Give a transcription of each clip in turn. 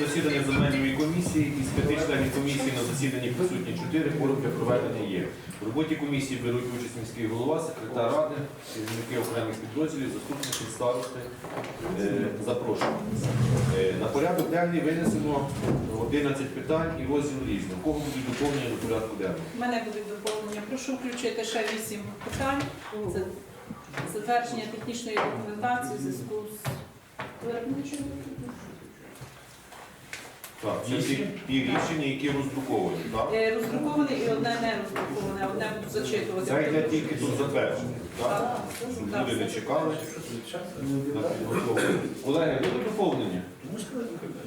Засідання земельної комісії із п'яти членів комісії на засіданні присутні чотири, форум для проведення є. В роботі комісії беруть участь міський голова, секретар ради, керівники окремих підрозділів, заступники, старости. Е, Запрошую. Е, На порядок денний винесено 11 питань і розділ різний. У кого будуть доповнення до порядку денного? У мене будуть доповнення. Прошу включити ще вісім питань. Це затвердження технічної документації в зв'язку з. Так, це ті, ті рішення, які роздруковані, так? Е, Роздруковане і одне не роздруковане, а одне буду зачитувати. Це йде тільки тут затвердження, так? Щоб люди не чекали на підготовлення. Колеги, будуть доповнення?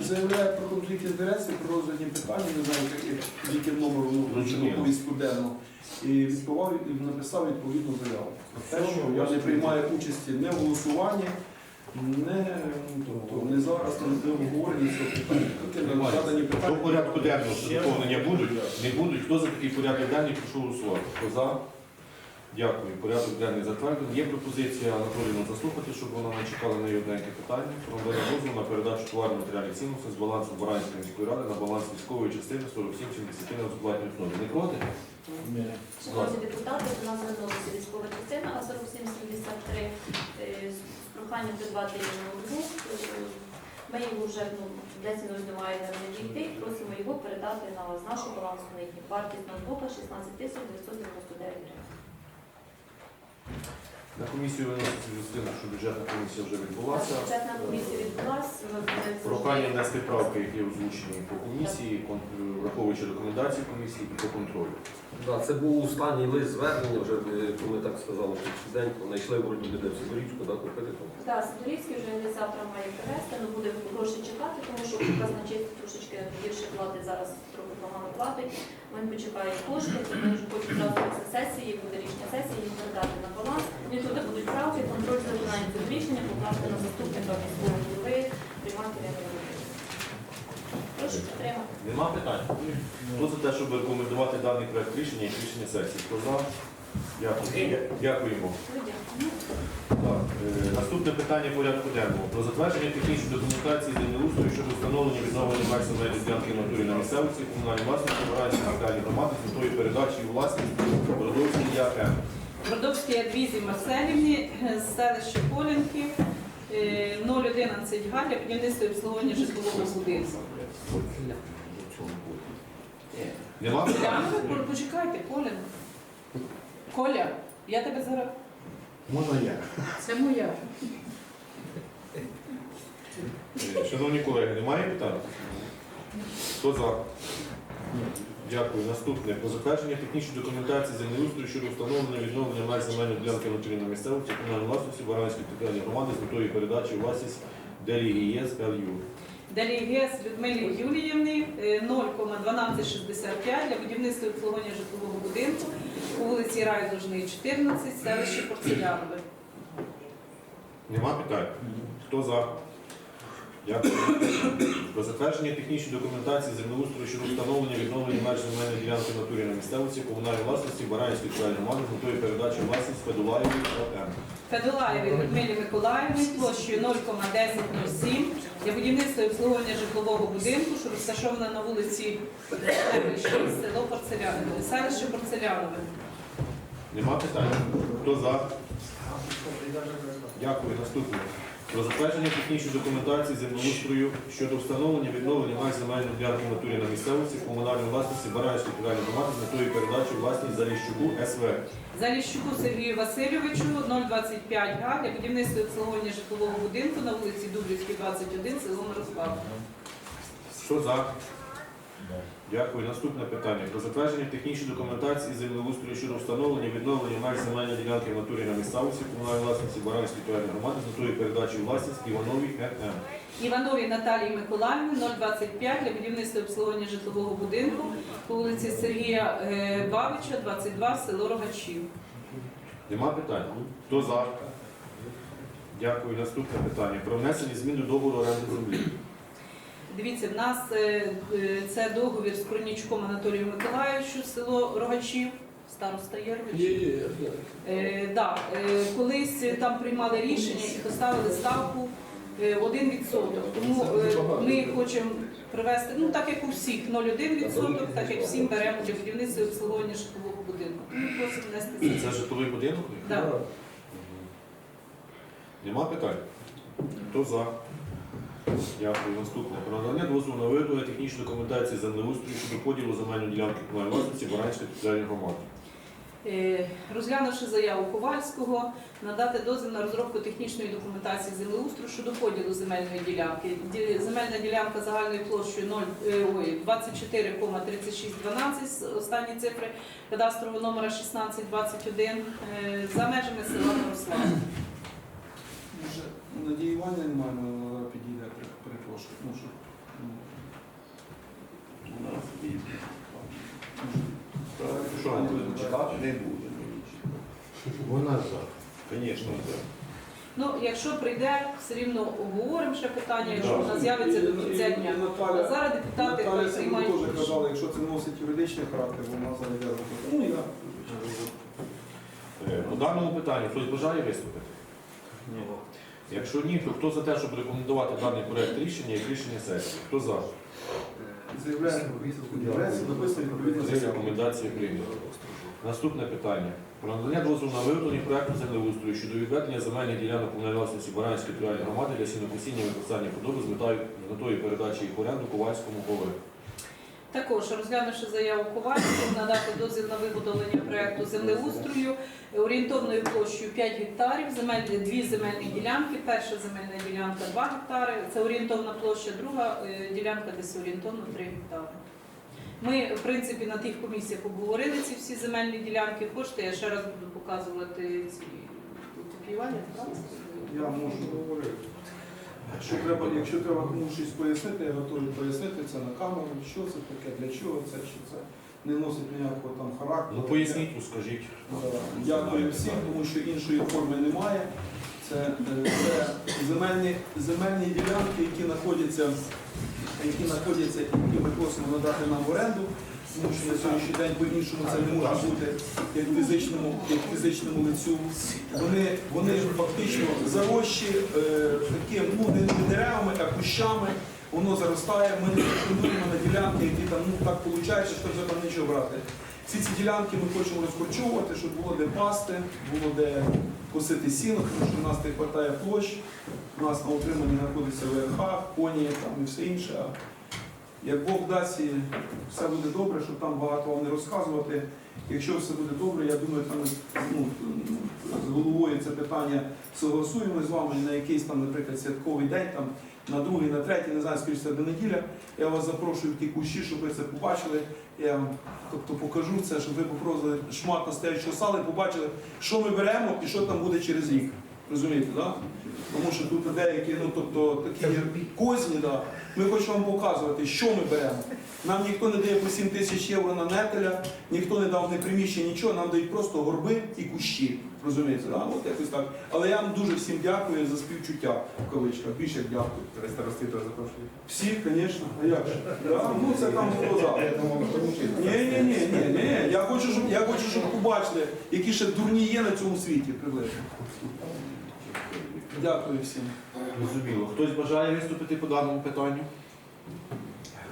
Заявляє про конфлікт інтересів, про розгляді питання, не знаю, який номер ну, Зрозуміло. повістку денну. І відповів, і написав відповідну заяву. Про те, що я не приймаю участі не в голосуванні, не, ну, тобто, не зараз, не на задані До питання. порядку денного що доповнення будуть? Не будуть. Хто за такий порядок денний, прошу голосувати. Хто за? Дякую. Порядок денний затверджений. Є пропозиція Анатоліївну заслухати, щоб вона не чекала на її одненьке питання. Про надання дозволу на передачу товарів матеріалів цінностей з балансу Баранської міської ради на баланс військової частини 4770 на безплатній основі. Не проти? Шановні депутати, до нас звернулася військова частина А4773 е, з проханням придбати ноутбук. Ми його вже ну, десь він немає на дійти, просимо його передати на з нашу балансу на їхню вартість ноутбука 16 тисяч 999 гривень. На комісію виноситься частина, що бюджетна комісія вже відбулася. Бюджетна комісія відбулася. Прохання внести правки, які озвучені по комісії, враховуючи рекомендації комісії і по контролю. Да, це був останній лист звернення, вже е, коли так сказали, що швиденько знайшли вроді де в Сидорічку, да, купити там. Так, Сидорівський вже десь завтра має привезти, але буде гроші чекати, тому що казначейство трошечки гірше платить зараз, трохи погано платить. Він почекає кошти, тому вже хочуть завтра сесії, буде рішення сесії, їм передати на баланс. І туди будуть правки, контроль за виконанням цього рішення покласти на заступника міського голови, приймати рішення. Прошу підтримати. Нема питань? Хто за те, щоб рекомендувати даний проект рішення і рішення сесії? Хто за? Дякую. Дякуємо. Так, е, наступне питання порядку денного. Про затвердження технічної документації землеустрою щодо встановлення відновлення майже земельної ділянки в натурі на місцевості, комунальній власності, Баранської територіальної громади з метою передачі у власність Бородовській ЯМ. Бродовській Адвізі Марселівні з селища Полянки е, 011 га для будівництва і обслуговування житлового будинку. Нема питань? Почекайте, Коля. Коля, я тебе зараз. Можна я? Це моя. Шановні колеги, немає питань? Хто за? Дякую. Наступне. Про затвердження технічної документації землеустрою щодо встановлення відновлення меж земельної ділянки внутрі на місцевості комунальної власності Баранської територіальної громади з метою передачі власність ДЛІЄС ЛЮ. Делігес Людмилі Юліївни е, 0,1265 для будівництва і обслуговування житлового будинку по вулиці Райдужний, 14, селище Порцелянове. Нема питань? Хто за? Дякую. Про затвердження технічної документації землеустрою щодо встановлення відновлення меж земельної ділянки натурі на місцевості комунальної власності Баранської територіальної громади з метою передачі у власність Федулаєвої ОМ. Федулаєві Людмилі Миколаївні площею 0,1007 для будівництва і обслуговування житлового будинку, що розташована на вулиці 6, село Порцелянове, селище Порцелянове. Нема питань? Хто за? Дякую. Наступне. Про затвердження технічної документації землеустрою щодо встановлення відновлення меж земельної ділянки натурі на місцевості комунальної власності Баранської територіальної громади з метою передачі власність Заліщуку СВ. Заліщуку Сергію Васильовичу 025 га для будівництва і обслуговування житлового будинку на вулиці Дубрівській, 21, село Мирослав. Що за? Дякую. Наступне питання. Про затвердження технічної документації землеустрою щодо встановлення відновлення меж земельної ділянки в натурі на місцевості комунальної власності Баранської територіальної громади з метою передачі власність Івановій РМ. Івановій Наталії Миколаївні 025 для будівництва і обслуговування житлового будинку по вулиці Сергія е, Бабича, 22, село Рогачів. Нема питань? Хто за? Дякую. Наступне питання. Про внесення змін до договору оренди землі. Дивіться, в нас е, е, це договір з Кронічком Анатолієм Миколаївичем, село Рогачів, староста Єрвич. Є, є. Е, да, е, колись там приймали рішення і поставили ставку е, 1%. Тому е, ми хочемо привести, ну так як у всіх 0,1%, так як всім беремо для будівництва і обслуговування житлового будинку. Тому просимо внести це. Це житловий будинок? Да. Нема питань? Хто за? Дякую. Наступне. Про надання дозволу на виготовлення технічної документації землеустрою щодо поділу земельної ділянки комунальної власності Баранської територіальної громади. Е, Розглянувши заяву Ковальського, надати дозвіл на розробку технічної документації землеустрою щодо поділу земельної ділянки. Земельна ділянка загальною площею 0, е, 24,3612, останні цифри кадастрового номера 1621, е, за межами села Мирослава. Надії Іванівни немає, підійде, перепрошую. Може, ну, вона підійде. Може, Що вона буде читати? Не буде. Вона за. Звісно, за. Ну, якщо прийде, все рівно обговоримо ще питання, якщо вона з'явиться до кінця дня. А зараз депутати Наталя Сергій приймають. теж казала, якщо це носить юридичний характер, вона заведе роботу. Ну, я. Е, По даному питанню хтось бажає виступити? Ні. Якщо ні, то хто за те, щоб рекомендувати даний проект рішення як рішення сесії? Хто за? Заявляє, заявляється, написано відповідно рекомендації прийнято. Наступне питання. Про надання дозволу на виготовлення проекту землеустрою щодо відведення земельних ділянок комунальної власності Баранської територіальної громади для сінокосіння і виписання худоби з метою, передачі їх в оренду Ковальському ОВ. Також розглянувши заяву Ковальського, надати дозвіл на виготовлення проекту землеустрою орієнтовною площею 5 гектарів, земель, дві земельні ділянки. Перша земельна ділянка 2 гектари, це орієнтовна площа, друга е, ділянка десь орієнтовно 3 гектари. Ми, в принципі, на тих комісіях обговорили ці всі земельні ділянки. Хочете, я ще раз буду показувати ці копіювання. Я можу говорити. Якщо треба, якщо треба комусь щось пояснити, я готовий пояснити це на камеру, що це таке, для чого це, що це не носить ніякого там характеру. Ну поясніть, скажіть. Е, Дякую всім, тому що іншої форми немає. Це, е, це земельні, земельні ділянки, які знаходяться, які знаходяться, які ми просимо надати нам в оренду, тому що на сьогоднішній день по-іншому це не може бути як фізичному, як фізичному лицю. Вони, вони фактично зарощі е, таким, ну не деревами, а кущами. Воно заростає, ми не претендуємо на ділянки, які там ну так виходить, що вже там нічого брати. Всі ці ділянки ми хочемо розкорчовувати, щоб було де пасти, було де косити сіно, тому що в нас не вистачає площ, у нас на утриманні знаходиться ВРХ, коні там і все інше. Як Бог дасть, і все буде добре, щоб там багато вам не розказувати. Якщо все буде добре, я думаю, там ну, з головою це питання согласуємо з вами на якийсь там, наприклад, святковий день, там, на другий, на третій, не знаю, скоріше до неділя. Я вас запрошую в ті кущі, щоб ви це побачили. Я тобто, покажу це, щоб ви попробували шмат настоячого сала і побачили, що ми беремо і що там буде через рік. Розумієте, да? Тому що тут деякі, ну тобто такі козні, да. ми хочемо вам показувати, що ми беремо. Нам ніхто не дає по 7 тисяч євро на нетеля, ніхто не дав не приміщення, нічого, нам дають просто горби і кущі. Розумієте, да? От якось так. Але я вам дуже всім дякую за співчуття в кавичках. Більше як дякую. Старости теж запрошую. Всі, звісно, а як же? Да? Ну це там було завтра. Ні, ні, ні, ні, ні. Я хочу, щоб я хочу, щоб побачили, які ще дурні є на цьому світі приблизно. Дякую всім. Зрозуміло. Хтось бажає виступити по даному питанню?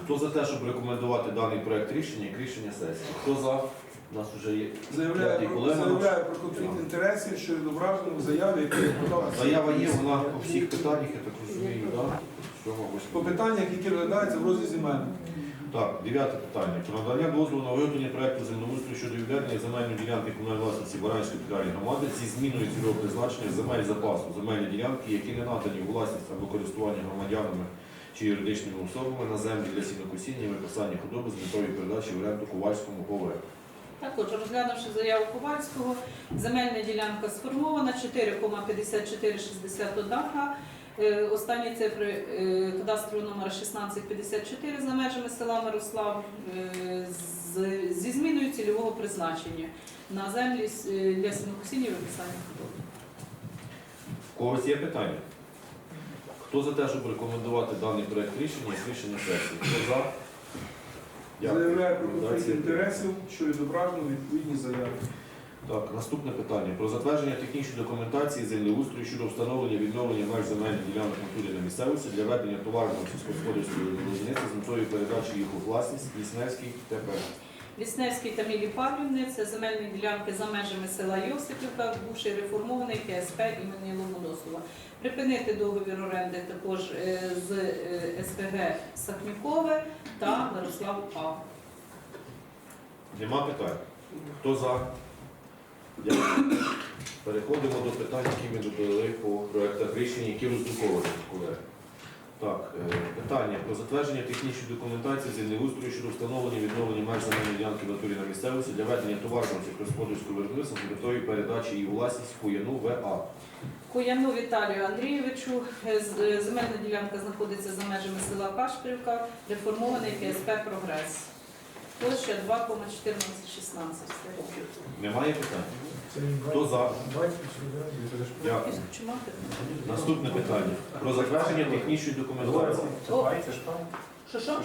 Хто за те, щоб рекомендувати даний проект рішення як рішення сесії? Хто за? У нас вже є Заявляю про, заявляю про конфлікт інтересів, що відображено в заяві, яку я подав. Заява є, вона по всіх питаннях, я так розумію, ось. По питаннях, які розглядаються в розрізі мене. Так, дев'яте питання. Про надання дозволу на виготовлення проекту землеустрою щодо відведення земельної ділянки комунальної власності Баранської територіальної громади зі зміною цільового призначення земель запасу, земельні ділянки, які не надані у власність або користування громадянами чи юридичними особами на землі для сінокосіння і виписання худоби з метою передачі в оренду Ковальському ОВ. Також розглянувши заяву Ковальського, земельна ділянка сформована 4,5461 га. Е, Останні цифри кадастрового номера 1654 за межами села Мирослав е, зі зміною цільового призначення на землі е, для сінокосіння і виписання худоби. У когось є питання? Хто за те, щоб рекомендувати даний проект рішення як рішення сесії? Хто за? Заявляю про конфлікт Рекомендації. інтересів, що відображено в відповідній заяві. Так, наступне питання. Про затвердження технічної документації землеустрою щодо встановлення відновлення меж земельних ділянок натурі на місцевості для ведення товарного сільськогосподарського виробництва з метою передачі їх у власність Лісневський ТП. Лісневській Тамілі Павлівни, це земельні ділянки за межами села Йосипівка, бувший реформований КСП імені Ломоносова. Припинити договір оренди також е, з е, СПГ Сахнюкове та Мирослав А. Нема питань? Хто за? Дякую. Переходимо до питань, які ми додали по проектах рішень, які роздруковані, колеги. Так, е, питання про затвердження технічної документації землеустрою щодо встановлення відновлення меж земельної ділянки в натурі на місцевості для ведення товарного сільськогосподарського виробництва з метою передачі її власність Куяну ВА. Куяну Віталію Андрійовичу. Е, е, Земельна ділянка знаходиться за межами села Кашпрівка, реформований КСП Прогрес. Площа 2,1416. Немає питань? Хто за? Дякую. Наступне питання про затвердження технічної документації. Що що?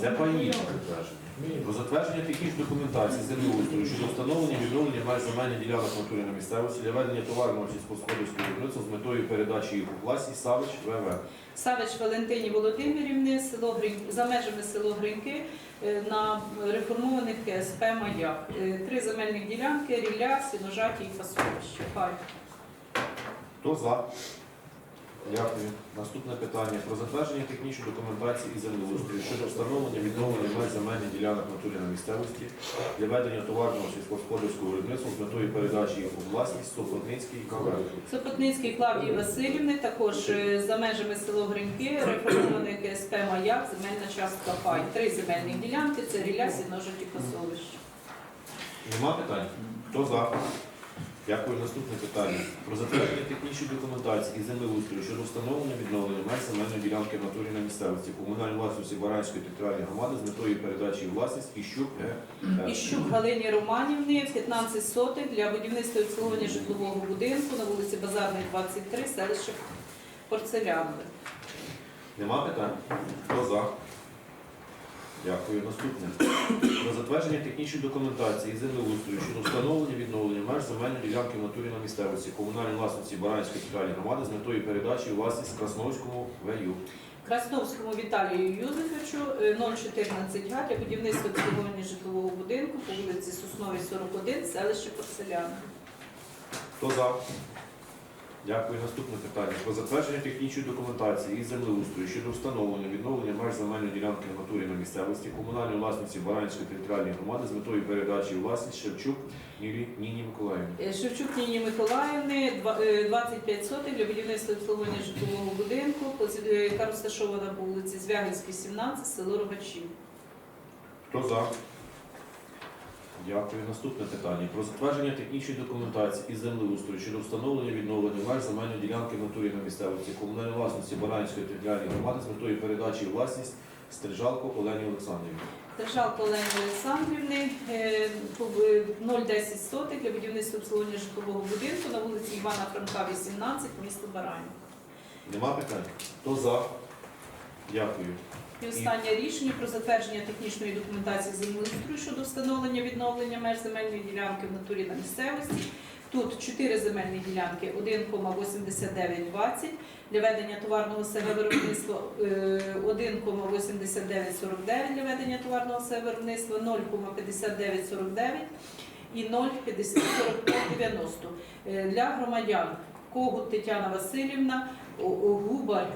Це паї затвердження. Про затвердження технічної документації землеустрою щодо встановлення відновлення меж земельних ділянок в натурі на місцевості для ведення товарного сільськогосподарського виробництва з метою передачі їх у власність Савич ВВ. Савич Валентині Володимирівни, село Гринь, за межами село Гриньки е, на реформованих КСП Маяк. Е, Три земельних ділянки, рілля, сіножаті і фасовище. Хай. Хто за? Дякую. Наступне питання про затвердження технічної документації і землеустрою щодо встановлення відновлення меж земельних ділянок натурі на місцевості для ведення товарного сільськогосподарського виробництва з метою передачі їх у власність Сопотницький КВ. Сопотницький Клавдії Васильівни, також е, за межами село Гриньки, реформований КСП Маяк, земельна частка Хай. Три земельних ділянки, це рілля, сіножаті, фасовище. Нема питань? Хто за? Дякую. Наступне питання. Про затвердження технічної документації і землеустрою щодо встановлення відновлення меж земельної ділянки в натурі на місцевості комунальної власності Баранської територіальної громади з метою передачі власність Іщук Г. Іщук Галині Романівні, 15 сотих для будівництва і обслуговування житлового будинку на вулиці Базарної, 23, селище Порцелянове. Нема питань? Хто за? Дякую. Наступне. Про затвердження технічної документації і землеустрою щодо встановлення відновлення меж земельної ділянки в натурі на місцевості комунальної власності Баранської територіальної громади з метою передачі у власність Красновському ВЮ. Красновському Віталію Юзефовичу е, 014 га для будівництва обслуговування житлового будинку по вулиці Сосновій, 41, селище Порцелянове. Хто за? Дякую. Наступне питання. Про затвердження технічної документації і землеустрою щодо встановлення відновлення меж земельної ділянки в натурі на місцевості комунальної власності Баранської територіальної громади з метою передачі у власність Шевчук Нілі Ніні Миколаївні. Е, Шевчук Ніні Миколаївни, е, 25 сотих для будівництва обслуговування житлового будинку, е, яка розташована по вулиці Звягельській, 17, село Рогачів. Хто за? Дякую. Наступне питання. Про затвердження технічної документації і землеустрою щодо встановлення відновлення меж земельної ділянки в натурі на місцевості комунальної власності Баранської територіальної громади з метою передачі у власність Стрижалко Олені Олександрівні. Держалко Олені Олександрівни, е, по- е, 0,10 сотих для будівництва обслуговування житлового будинку на вулиці Івана Франка, 18, місто Баранів. Нема питань? Хто за? Дякую. І останнє рішення про затвердження технічної документації землеустрою щодо встановлення відновлення меж земельної ділянки в натурі на місцевості. Тут чотири земельні ділянки 1,8920 для ведення товарного виробництва, е, 1,8949 для ведення товарного виробництва, 0,5949 і 0,4590 Е, для громадян. Когут Тетяна Васильівна, Губар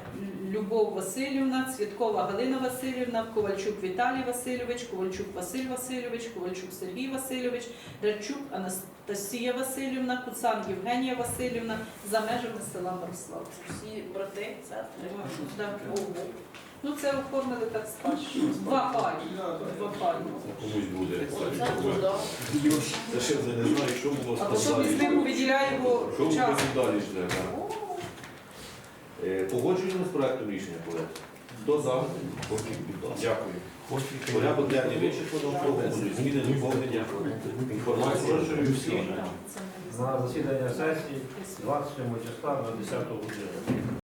Любов Васильівна, Цвіткова Галина Васильівна, Ковальчук Віталій Васильович, Ковальчук Василь Васильович, Ковальчук Сергій Васильович, Радчук Анастасія Васильівна, Куцан Євгенія Васильівна за межами села Мирослав. Всі брати, сестри. Так. Ну це оформили так спадщину. Два пані. Два пані. Комусь буде. Це ще вже не знаю, що було А то що далі. візьмемо, виділяємо Що ми час. потім далі жде? Е, Погоджуємо з проектом рішення, колеги. Хто за? Дякую. Порядок денний вичерпано, хто? Зміни доповнення не На засідання сесії 27 числа на 10 годину.